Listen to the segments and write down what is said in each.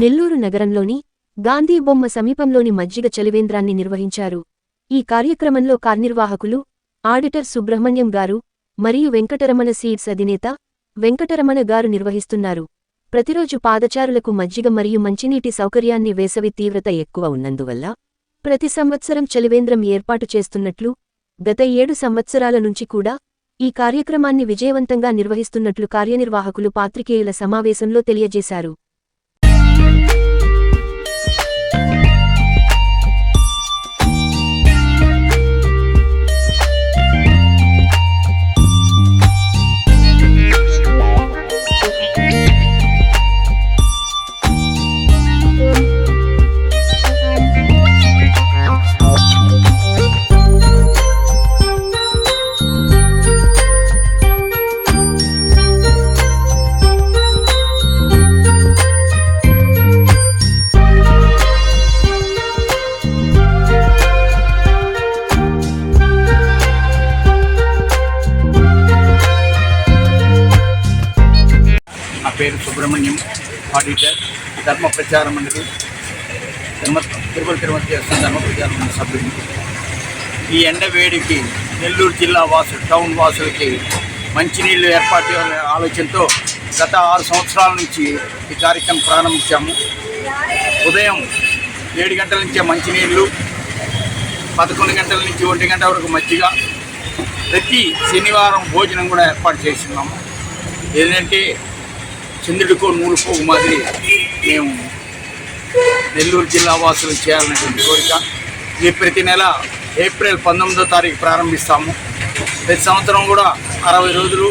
నెల్లూరు నగరంలోని గాంధీ బొమ్మ సమీపంలోని మజ్జిగ చలివేంద్రాన్ని నిర్వహించారు. ఈ కార్యక్రమంలో కార్నిర్వాహకులు ఆడిటర్ సుబ్రహ్మణ్యం గారు మరియు వెంకటరమణ సీడ్స్ అధినేత వెంకటరమణ గారు నిర్వహిస్తున్నారు. ప్రతిరోజు పాదచారులకు మజ్జిగ మరియు మంచినీటి సౌకర్యాన్ని వేసవి తీవ్రత ఎక్కువ ఉన్నందువల్ల ప్రతి సంవత్సరం చలివేంద్రం ఏర్పాటు చేస్తున్నట్లు గత ఏడు సంవత్సరాల నుంచి కూడా ఈ కార్యక్రమాన్ని విజయవంతంగా నిర్వహిస్తున్నట్లు కార్యనిర్వాహకులు పాత్రికేయుల సమావేశంలో తెలియజేశారు. నా పేరు సుబ్రహ్మణ్యం ఆడిటర్ ధర్మ ప్రచార మండలి ధర్మ తిరుపతి తిరుమల చేస్తున్న ధర్మ ప్రచార మండలి సభ్యుడు. ఈ ఎండ వేడికి నెల్లూరు జిల్లా వాసులు టౌన్ వాసులకి మంచినీళ్ళు ఏర్పాటు చేయాలనే ఆలోచనతో గత ఆరు సంవత్సరాల నుంచి ఈ కార్యక్రమం ప్రారంభించాము. ఉదయం ఏడు గంటల నుంచే మంచినీళ్ళు పదకొండు గంటల నుంచి ఒంటి గంట వరకు మజ్జిగ ప్రతి శనివారం భోజనం కూడా ఏర్పాటు చేస్తున్నాము. ఏంటంటే చంద్రుడికో నూలు పోగు మాదిరి మేము నెల్లూరు జిల్లా వాసులు చేయాలనేటువంటి కోరిక. ఇది ప్రతి నెల ఏప్రిల్ పంతొమ్మిదో తారీఖు ప్రారంభిస్తాము. ప్రతి సంవత్సరం కూడా అరవై రోజులు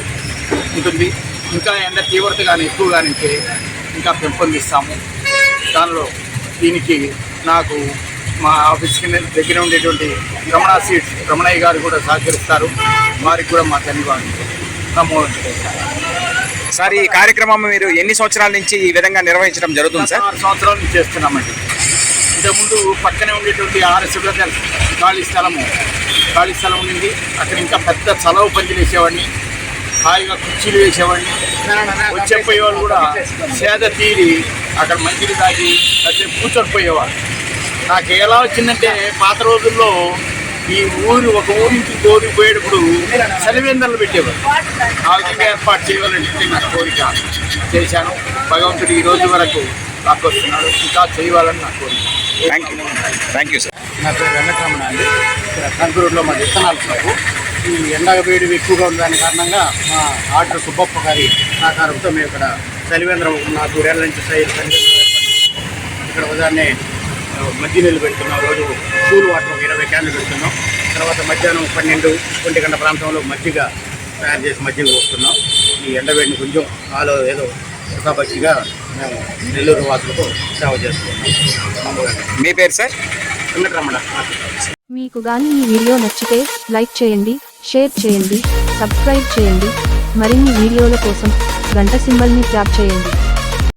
ఉంటుంది. ఇంకా ఎండ తీవ్రత కానీ ఎక్కువ కానీ ఇంకా పెంపొందిస్తాము. దానిలో దీనికి నాకు మా ఆఫీస్కి దగ్గర ఉండేటువంటి రమణ సీట్స్ రమణయ్య గారు కూడా సహకరిస్తారు. వారికి కూడా మా ధన్యవాదాలు. నమోదు సార్ ఈ కార్యక్రమం మీరు ఎన్ని సంవత్సరాల నుంచి ఈ విధంగా నిర్వహించడం జరుగుతుంది సార్? ఆరు సంవత్సరాల నుంచి చేస్తున్నామండి. ఇంతకుముందు పక్కనే ఉండేటువంటి ఆర్ఎస్ఎఫ్లో ఖాళీ స్థలము ఖాళీ స్థలం ఉండింది అక్కడ ఇంకా పెద్ద చలవ పంచులు వేసేవాడిని హాయిగా కుర్చీలు వేసేవాడిని. వచ్చేపోయేవాళ్ళు కూడా సేద తీరి అక్కడ మంచిది తాగి కాసేపు కూర్చొని పోయేవాళ్ళు. నాకు ఎలా వచ్చిందంటే పాత రోజుల్లో ఈ ఊరు ఒక ఊరి నుంచి గోరి పోయేటప్పుడు చలివేందర్లు పెట్టేవారు. ఆ విధంగా ఏర్పాటు చేయాలని నా కోరిక చేశాను. భగవంతుడు ఈ రోజు వరకు నాకు వస్తున్నాడు ఇంకా చేయాలని నా కోరిక. Thank you thank you sir నా పేరు వెంకటరమణ అండి. ఇక్కడ కంకూరులో మా విత్తనాలు షాపు ఈ ఎండ వేడి ఎక్కువగా ఉండదాని కారణంగా మా ఆర్డర్ సుబ్బప్ప గారి సహకారంతో మేము ఇక్కడ చలివేంద్రం నాలుగు ఏళ్ళ నుంచి సైడ్ ఇక్కడ ఉదాహరణ మధ్య నీళ్ళు పెడుతున్నాం రోజు కూల్ వాటర్ ఒక ఇరవై క్యాన్లు పెడుతున్నాం తర్వాత మధ్యాహ్నం పన్నెండు ఒంటి గంట ప్రాంతంలో మజ్జిగ తయారు చేసి మజ్జిగ పోస్తున్నాం. ఈ ఎండవేడిని కొంచెం నాలో ఏదో పక్షిగా మేము నెల్లూరు వాసులకు సేవ చేస్తున్నాం. మీ పేరు సార్? వెంకటరమణ. మీకు గాని ఈ వీడియో నచ్చితే లైక్ చేయండి షేర్ చేయండి సబ్స్క్రైబ్ చేయండి. మరిన్ని వీడియోల కోసం గంట సింబల్ని ట్యాప్ చేయండి.